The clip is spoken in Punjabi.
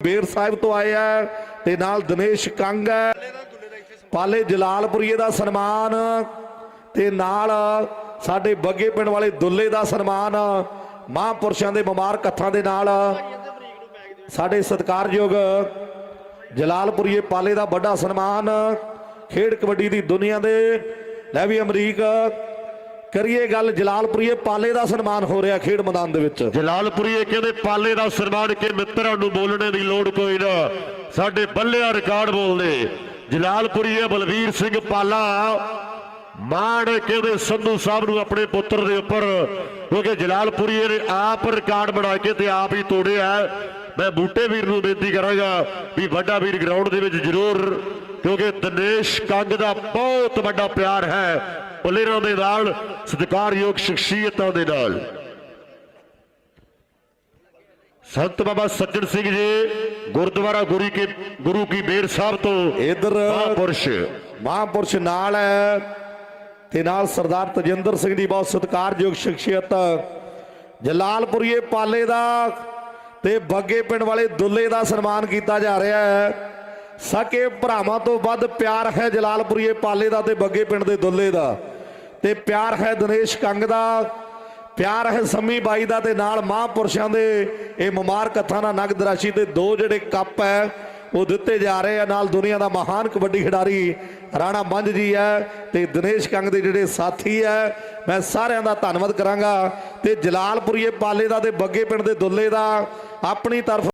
ਬੇਰ ਸਾਹਿਬ ਤੋਂ ਆਏ ਆ ਤੇ ਨਾਲ ਦਿਨੇਸ਼ ਕੰਗ ਹੈ। ਪਾਲੇ ਜਲਾਲਪੁਰੀਏ ਦਾ ਸਨਮਾਨ ਤੇ ਨਾਲ ਸਾਡੇ ਬੱਗੇ ਪਿੰਡ ਵਾਲੇ ਦੁੱਲੇ ਦਾ ਸਨਮਾਨ ਮਹਾਂਪੁਰਸ਼ਾਂ ਦੇ ਮੁਬਾਰਕ ਹੱਥਾਂ ਦੇ ਨਾਲ ਸਾਡੇ ਸਤਿਕਾਰਯੋਗ ਜਲਾਲਪੁਰੀਏ ਪਾਲੇ ਦਾ ਵੱਡਾ ਸਨਮਾਨ ਖੇਡ ਕਬੱਡੀ ਦੀ ਦੁਨੀਆ ਦੇ ਲੈ ਵੀ ਅਮਰੀਕ ਕਰੀਏ ਗੱਲ, ਜਲਾਲਪੁਰੀਏ ਪਾਲੇ ਦਾ ਸਨਮਾਨ ਹੋ ਰਿਹਾ ਖੇਡ ਮੈਦਾਨ ਦੇ ਵਿੱਚ। ਜਲਾਲਪੁਰੀਏ ਕਹਿੰਦੇ ਪਾਲੇ ਦਾ ਸਨਮਾਨ ਕੇ ਮਿੱਤਰਾਂ ਨੂੰ ਬੋਲਣੇ ਦੀ ਲੋੜ ਕੋਈ ਨਾ। ਸਾਡੇ ਬੱਲਿਆ ਰਿਕਾਰਡ ਬੋਲਦੇ। ਜਲਾਲਪੁਰੀਏ ਬਲਵੀਰ ਸਿੰਘ ਪਾਲਾ, ਮਾਣ ਕਹਿੰਦੇ ਸੰਧੂ ਸਾਹਿਬ ਨੂੰ ਆਪਣੇ ਪੁੱਤਰ ਦੇ ਉੱਪਰ, ਕਿਉਂਕਿ ਜਲਾਲਪੁਰੀਏ ਨੇ ਆਪ ਰਿਕਾਰਡ ਬਣਾ ਕੇ ਤੇ ਆਪ ਹੀ ਤੋੜਿਆ। ਮੈਂ ਬੂਟੇ ਵੀਰ ਨੂੰ ਬੇਨਤੀ ਕਰਾਂਗਾ ਵੀ ਵੱਡਾ ਵੀਰ ਗਰਾਊਂਡ ਦੇ ਵਿੱਚ ਜ਼ਰੂਰ, ਕਿਉਂਕਿ ਦਿਨੇਸ਼ ਕੰਗ ਦਾ ਬਹੁਤ ਵੱਡਾ ਪਿਆਰ ਹੈ। ਪਲੇਅਰਾਂ ਦੇ ਨਾਲ ਸਤਿਕਾਰਯੋਗ ਸ਼ਖਸੀਅਤਾਂ ਦੇ ਨਾਲ। ਸੰਤ ਬਾਬਾ ਸੱਜਣ ਸਿੰਘ ਜੀ ਗੁਰਦੁਆਰਾ ਗੁਰੂ ਕੀ ਗੁਰੂ ਕੀ ਬੇਰ ਸਾਹਿਬ ਤੋਂ ਇਧਰ ਮਹਾਂਪੁਰਸ਼। ਮਹਾਂਪੁਰਸ਼ ਨਾਲ ਹੈ ਤੇ ਨਾਲ ਸਰਦਾਰ ਤਜਿੰਦਰ ਸਿੰਘ ਦੀ ਬਹੁਤ ਸਤਿਕਾਰਯੋਗ ਸ਼ਖਸੀਅਤ। ਜਲਾਲਪੁਰੀਏ ਪਾਲੇ ਦਾ ਤੇ ਬੱਗੇ ਪਿੰਡ ਵਾਲੇ ਦੁੱਲੇ ਦਾ ਸਨਮਾਨ ਕੀਤਾ ਜਾ ਰਿਹਾ ਹੈ। ਸਕੇ ਭਰਾਵਾਂ ਤੋਂ ਵੱਧ ਪਿਆਰ ਹੈ ਜਲਾਲਪੁਰੀਏ ਪਾਲੇ ਦਾ ਤੇ ਬੱਗੇ ਪਿੰਡ ਦੇ ਦੁੱਲੇ ਦਾ। ਤੇ ਪਿਆਰ ਹੈ ਦਿਨੇਸ਼ ਕੰਗ ਦਾ, ਪਿਆਰ ਹੈ ਸੰਮੀ ਬਾਈ ਦਾ ਤੇ ਨਾਲ ਮਹਾਂਪੁਰਸ਼ਾਂ ਦੇ। ਇਹ ਮੁਬਾਰਕ ਹੱਥਾਂ ਨਾਲ ਨਗਦ ਰਾਸ਼ੀ ਤੇ ਦੋ ਜਿਹੜੇ ਕੱਪ ਹੈ, ਉਹ ਦਿੱਤੇ ਜਾ ਰਹੇ ਆ ਨਾਲ ਦੁਨੀਆ ਦਾ ਮਹਾਨ ਕਬੱਡੀ ਖਿਡਾਰੀ ਰਾਣਾ ਮੰਝ ਜੀ ਹੈ ਤੇ ਦਿਨੇਸ਼ ਕੰਗ ਦੇ ਜਿਹੜੇ ਸਾਥੀ ਹੈ, ਮੈਂ ਸਾਰਿਆਂ ਦਾ ਧੰਨਵਾਦ ਕਰਾਂਗਾ। ਤੇ ਜਲਾਲਪੁਰੀਏ ਪਾਲੇ ਦਾ ਤੇ ਬੱਗੇ ਪਿੰਡ ਦੇ ਦੁੱਲੇ ਦਾ ਆਪਣੀ ਤਰਫ